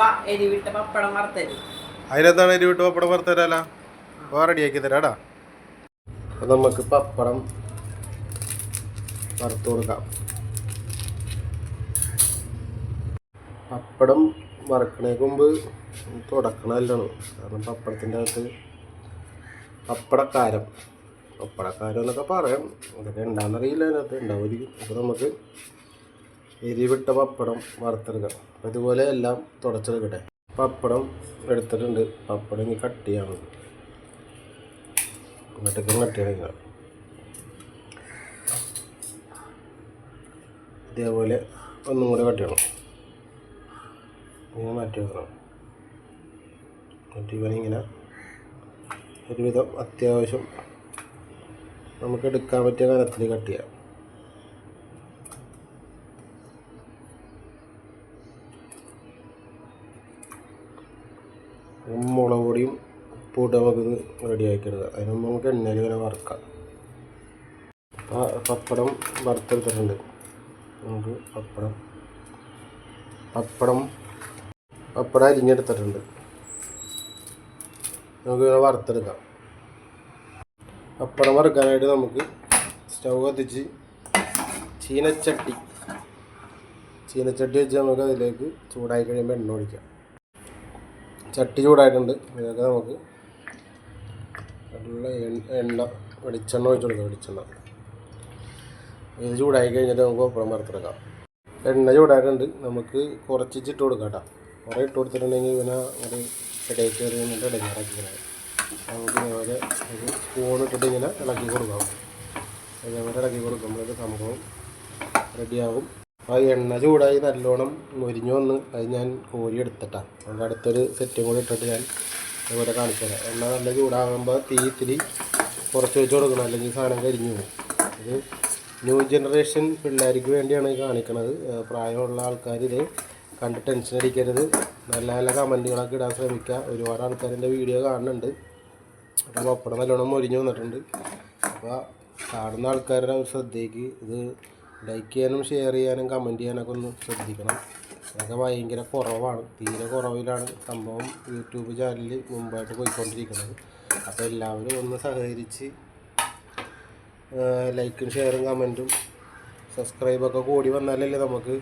വാ എരിവിട്ട പപ്പടം വറുത്തരും. അതിനെന്താണ് എരിവിട്ട് പപ്പടം വറുത്ത് തരാലോ ആക്കി റെഡിയാക്കി തരാടാ അപ്പം നമുക്ക് പപ്പടം വറുത്ത് കൊടുക്കാം. പപ്പടം വറക്കണേക്ക് മുമ്പ് തുടക്കണമല്ലാണ് കാരണം പപ്പടത്തിന്റെ അകത്ത് പപ്പടക്കാരം. പപ്പടക്കാരം എന്നൊക്കെ പറയാം. അതൊക്കെ ഉണ്ടാകുന്നറിയില്ല അതിനകത്ത്. ഉണ്ടാവുമായിരിക്കും അപ്പോൾ നമുക്ക് എരിവിട്ട പപ്പടം വറുത്തെടുക്കണം അപ്പോൾ ഇതുപോലെ എല്ലാം തുടച്ചെടുക്കട്ടെ. പപ്പടം എടുത്തിട്ടുണ്ട്. പപ്പടം ഇനി കട്ട് ചെയ്യണം ഇങ്ങോട്ടേക്ക് കട്ട് ചെയ്യണം ഇതേപോലെ ഒന്നും കൂടെ കട്ട് ചെയ്യണം. ഇങ്ങനെ മാറ്റി വെക്കണം. എന്നിട്ട് ഇവനിങ്ങനെ ഒരുവിധം അത്യാവശ്യം നമുക്ക് എടുക്കാൻ പറ്റിയ കനത്തിൽ കട്ട് ചെയ്യാം. മുളക് പൊടിയും ഉപ്പിട്ട് നമുക്കിത് റെഡി എടുക്കാം അതിന് നമുക്ക് എണ്ണയിൽ ഇങ്ങനെ വറുക്കാം. പപ്പടം വറുത്തെടുത്തിട്ടുണ്ട്. നമുക്ക് പപ്പടം പപ്പടം പപ്പടം അരിഞ്ഞെടുത്തിട്ടുണ്ട്. നമുക്ക് ഇങ്ങനെ വറുത്തെടുക്കാം. പപ്പടം വറുക്കാനായിട്ട് നമുക്ക് സ്റ്റൗ കത്തിച്ച് ചീനച്ചട്ടി ചീനച്ചട്ടി വെച്ച് നമുക്ക് അതിലേക്ക് ചൂടായി കഴിയുമ്പോൾ എണ്ണ ഒഴിക്കാം. ചട്ടി ചൂടായിട്ടുണ്ട്. ഇതൊക്കെ നമുക്ക് നല്ല എണ്ണ വെളിച്ചെണ്ണ ഒഴിച്ചു കൊടുക്കാം വെളിച്ചെണ്ണ. ഇത് ചൂടായി കഴിഞ്ഞിട്ട് നമുക്ക് അപ്പുറം വറുത്തെടുക്കാം. എണ്ണ ചൂടായിട്ടുണ്ട്. നമുക്ക് കുറച്ചിട്ട് കൊടുക്കാം കേട്ടോ. കുറേ ഇട്ട് കൊടുത്തിട്ടുണ്ടെങ്കിൽ ഇങ്ങനെ ഒരു ഇടയിൽ കയറി നിന്നിട്ട് നമുക്ക് ഇതേപോലെ ഒരു സ്പൂൺ ഇട്ടിട്ട് ഇങ്ങനെ ഇളക്കി കൊടുക്കാം. ഇതേപോലെ ഇളക്കി കൊടുക്കുമ്പോഴേക്ക് സംഭവം റെഡിയാകും ആ എണ്ണ ചൂടായി നല്ലോണം മുരിഞ്ഞു വന്ന് അത് ഞാൻ കോരി എടുത്തിട്ടാണ് അതിന്റെ അടുത്തൊരു സെറ്റും കൂടി ഇട്ടിട്ട് ഞാൻ അതുപോലെ കാണിച്ചു തരാം എണ്ണ നല്ല ചൂടാകുമ്പോൾ തീ ഇത്തിരി കുറച്ച് വെച്ച് കൊടുക്കണം. അല്ലെങ്കിൽ സാധനം കരിഞ്ഞു പോകും. ഇത് ന്യൂ ജനറേഷൻ പിള്ളേർക്ക് വേണ്ടിയാണ് ഈ കാണിക്കുന്നത് പ്രായമുള്ള ആൾക്കാർ ഇത് കണ്ട് ടെൻഷൻ അടിക്കരുത്. നല്ല നല്ല കമന്റുകളൊക്കെ ഇടാൻ ശ്രമിക്കുക ഒരുപാട് ആൾക്കാരെന്റെ വീഡിയോ കാണുന്നുണ്ട്. അപ്പോൾ പപ്പടം നല്ലോണം മൊരിഞ്ഞു വന്നിട്ടുണ്ട്. അപ്പോൾ കാണുന്ന ആൾക്കാരുടെ ഒരു ശ്രദ്ധയ്ക്ക് ഇത് ലൈക്ക് ചെയ്യാനും ഷെയർ ചെയ്യാനും കമന്റ് ചെയ്യാനൊക്കെ ഒന്ന് ശ്രദ്ധിക്കണം. അതൊക്കെ ഭയങ്കര കുറവാണ്. തീരെ കുറവിലാണ് സംഭവം യൂട്യൂബ് ചാനലിൽ മുമ്പായിട്ട് പോയിക്കൊണ്ടിരിക്കുന്നത്. അപ്പോൾ എല്ലാവരും ഒന്ന് സഹകരിച്ച് ലൈക്കും ഷെയറും കമന്റും സബ്സ്ക്രൈബൊക്കെ കൂടി വന്നാലല്ലേ നമുക്ക്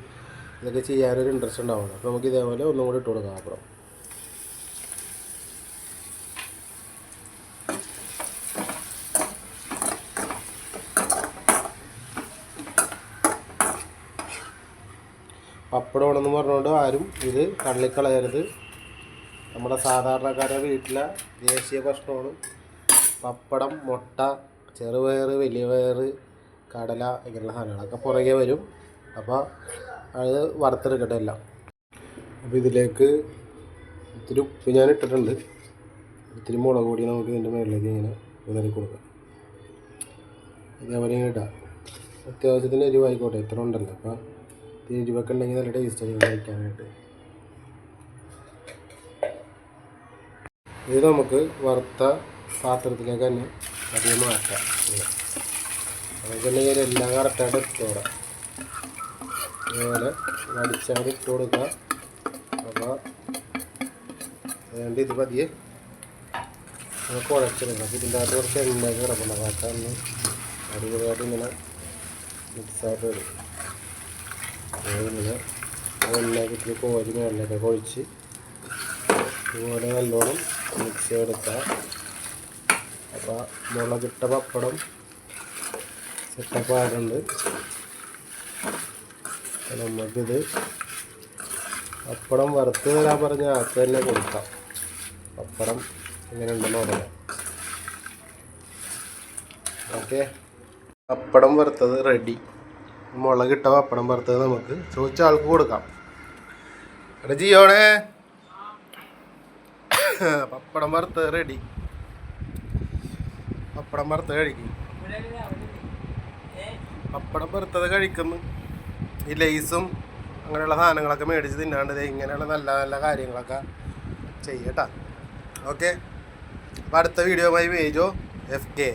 ഇതൊക്കെ ചെയ്യാനൊരു ഇൻട്രസ്റ്റ് ഉണ്ടാവുള്ളൂ. അപ്പോൾ നമുക്ക് ഇതേപോലെ ഒന്നും കൂടി ഇട്ട് കൊടുക്കാം. അപ്പുറം പപ്പടമാണെന്ന് പറഞ്ഞുകൊണ്ട് ആരും ഇത് തള്ളിക്കളയരുത്. നമ്മുടെ സാധാരണക്കാരുടെ വീട്ടിലെ ദേശീയ ഭക്ഷണമാണ് പപ്പടം മുട്ട ചെറുപയർ വലിയ പയർ കടല ഇങ്ങനെയുള്ള സാധനങ്ങളൊക്കെ പുറകെ വരും. അപ്പോൾ അത് വറുത്തെടുക്കട്ടെ എല്ലാം. അപ്പോൾ ഇതിലേക്ക് ഇത്തിരി ഉപ്പ് ഞാൻ ഇട്ടിട്ടുണ്ട്. ഇത്തിരി മുളക് പൊടി നമുക്ക് ഇതിന്റെ മേളിലേക്ക് ഇങ്ങനെ ഉതറി കൊടുക്കാം. ഇതേപോലെ ഇങ്ങനെ ഇടാം. അത്യാവശ്യത്തിന് എരിവായിക്കോട്ടെ ഇത്ര ഉണ്ടല്ലോ. അപ്പോൾ എരിവൊക്കെ ഉണ്ടെങ്കിൽ നല്ല ടേസ്റ്റ് ആയിരിക്കും കഴിക്കാനായിട്ട്. ഇത് നമുക്ക് വറുത്ത പാത്രത്തിലേക്ക് തന്നെ അധികം മാറ്റാം. നമുക്കുണ്ടെങ്കിൽ എല്ലാം കറക്റ്റായിട്ട് ഇട്ടോടാം അതുപോലെ വടിച്ചാൽ ഇട്ട് കൊടുക്കുക അപ്പോൾ അതുകൊണ്ട് ഇത് പതിയെ നമുക്ക് കുഴച്ചെടുക്കാം ഇതിന്റെ അകത്ത് കുറച്ച് എണ്ണയൊക്കെ കിടക്കണം അതൊക്കെ ഒന്ന് അടിപൊളിയായിട്ട് ഇങ്ങനെ മിക്സായിട്ട് വരും ഇങ്ങനെ എണ്ണയൊക്കെ ഇത്തിരി കോരി മേളിലൊക്കെ കൊഴിച്ച് ഇതുപോലെ നല്ലോണം മിക്സ് ചെയ്തെടുക്കാം അപ്പോൾ മുളകിട്ട പപ്പടം സെറ്റപ്പ് ആയിട്ടുണ്ട്. അപ്പോൾ നമുക്കിത് പപ്പടം വറുത്ത് തരാൻ പറഞ്ഞ ആൾക്ക് തന്നെ കൊടുക്കാം. പപ്പടം എങ്ങനെ ഉണ്ടെന്ന് പറയാം ഓക്കെ. പപ്പടം വറുത്തത് റെഡി മുളകിട്ട പപ്പടം വറുത്തത് നമുക്ക് ചോദിച്ച ആൾക്ക് കൊടുക്കാം. എടാ ജിയോണേ പപ്പടം വറുത്തത് റെഡി പപ്പടം വറുത്തത് കഴിക്കും. പപ്പടം വറുത്തത് കഴിക്കുന്നു. ഈ ലേസും അങ്ങനെയുള്ള സാധനങ്ങളൊക്കെ മേടിച്ച് തിന്നാണ്ട് ഇങ്ങനെയുള്ള നല്ല നല്ല കാര്യങ്ങളൊക്കെ ചെയ്യട്ടാ. ഓക്കെ അപ്പോൾ അടുത്ത വീഡിയോ മൈ വേജോ എഫ് കെ